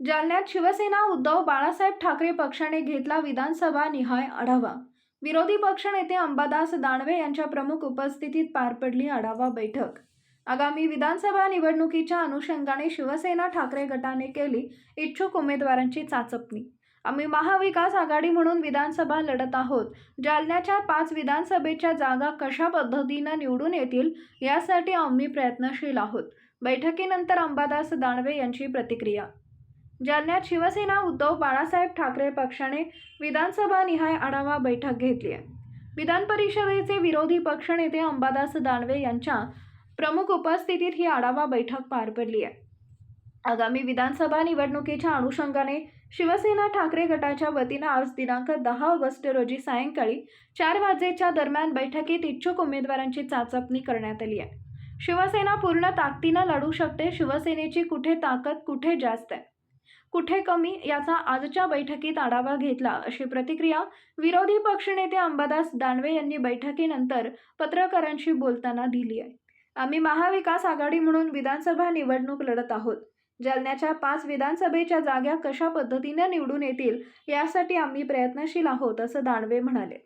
जालन्यात शिवसेना उद्धव बाळासाहेब ठाकरे पक्षाने घेतला विधानसभा निहाय आढावा. विरोधी पक्षनेते अंबादास दानवे यांच्या प्रमुख उपस्थितीत पार पडली आढावा बैठक. आगामी विधानसभा निवडणुकीच्या अनुषंगाने शिवसेना ठाकरे गटाने केली इच्छुक उमेदवारांची चाचपणी. आम्ही महाविकास आघाडी म्हणून विधानसभा लढत आहोत. जालन्याच्या पाच विधानसभेच्या जागा कशा पद्धतीनं निवडून येतील यासाठी आम्ही प्रयत्नशील आहोत. बैठकीनंतर अंबादास दानवे यांची प्रतिक्रिया जालन्यात शिवसेना उद्धव बाळासाहेब ठाकरे पक्षाने विधानसभा निहाय आढावा बैठक घेतली आहे. विधान परिषदेचे विरोधी पक्षनेते अंबादास दानवे यांच्या प्रमुख उपस्थितीत ही आढावा बैठक पार पडली आहे. आगामी विधानसभा निवडणुकीच्या अनुषंगाने शिवसेना ठाकरे गटाच्या वतीनं आज दिनांक दहा ऑगस्ट रोजी सायंकाळी चार वाजेच्या दरम्यान बैठकीत इच्छुक उमेदवारांची चाचपणी करण्यात आली आहे. शिवसेना पूर्ण ताकदीनं लढू शकते शिवसेनेची कुठे ताकद कुठे जास्त आहे? कुठे कमी याचा आजच्या बैठकीत आढावा घेतला अशी प्रतिक्रिया विरोधी पक्षनेते अंबादास दानवे यांनी बैठकीनंतर पत्रकारांशी बोलताना दिली आहे. आम्ही महाविकास आघाडी म्हणून विधानसभा निवडणूक लढत आहोत. जालन्याच्या पाच विधानसभेच्या जागा कशा पद्धतीने निवडून येतील यासाठी आम्ही प्रयत्नशील आहोत असं दानवे म्हणाले.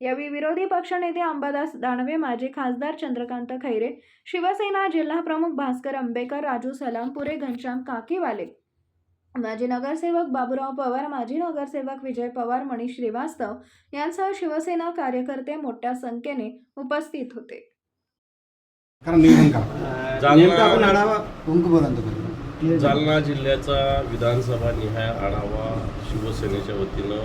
यावेळी विरोधी पक्षनेते अंबादास दानवे माजी खासदार चंद्रकांत खैरे शिवसेना जिल्हा प्रमुख भास्कर आंबेकर राजू सलामपुरे घनश्याम काकीवाले माजी नगरसेवक बाबूराव पवार माजी नगरसेवक विजय पवार मनीष श्रीवास्तव यांसह शिवसेना कार्यकर्ते मोठ्या संख्येने उपस्थित होते. जालना जिल्ह्याचा विधानसभा निहाय आढावा शिवसेनेच्या वतीनं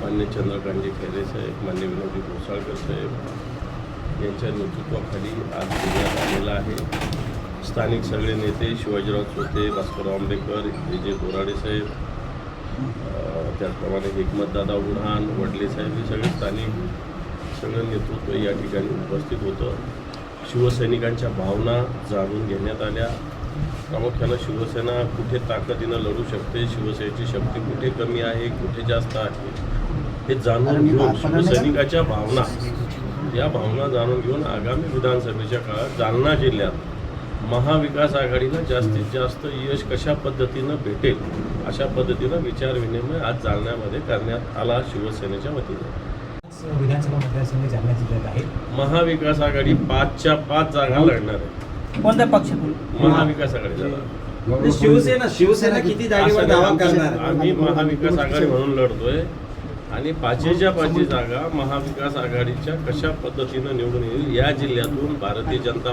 मान्य चंद्रकांतजी खैरे साहेब मान्य विनोदी घोसाळकर साहेब यांच्या नेतृत्वाखाली आज घेण्यात आलेला आहे. स्थानिक सगळे नेते शिवाजीराव चोते भास्करराव आंबेकर विजय बोराडे साहेब त्याचप्रमाणे हिकमतदादा उढाण वडले साहेब हे सगळे स्थानिक सगळं नेतृत्व या ठिकाणी उपस्थित होतं. शिवसैनिकांच्या भावना जाणून घेण्यात आल्या. प्रामुख्यानं शिवसेना कुठे ताकदीनं लढू शकते शिवसेनेची शक्ती कुठे कमी आहे कुठे जास्त आहे हे जाणून घेऊन शिवसैनिकाच्या भावना या भावना जाणून घेऊन आगामी विधानसभेच्या काळात जालना जिल्ह्यात महाविकास आघाडीला जास्तीत जास्त यश कशा पद्धतीनं भेटेल अशा पद्धतीनं विचारविनिमय आज जालन्यामध्ये करण्यात आला शिवसेनेच्या वतीने. विधानसभा मतदारसंघ जालना जिल्ह्यात आहे. महाविकास आघाडी पाचच्या पाच जागा लढणार आहे. कोणत्या पक्षातून? महाविकास आघाडी शिवसेना शिवसेना किती जागेवर दावा करणार? आम्ही महाविकास आघाडी म्हणून लढतोय. आणि पाचीच्या पाचही जागा महाविकास आघाडीच्या कशा पद्धतीनं निवडून येईल या जिल्ह्यातून भारतीय जनता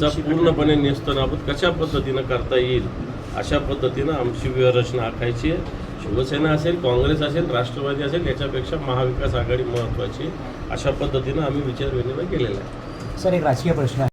चा पूर्णपणे नेस्तनाबूत कशा पद्धतीनं करता येईल अशा पद्धतीनं आमची व्यूहरचना आखायची आहे. शिवसेना असेल काँग्रेस असेल राष्ट्रवादी असेल याच्यापेक्षा महाविकास आघाडी महत्त्वाची अशा पद्धतीनं आम्ही विचारविनिमय केलेला आहे. सर एक राजकीय प्रश्न आहे.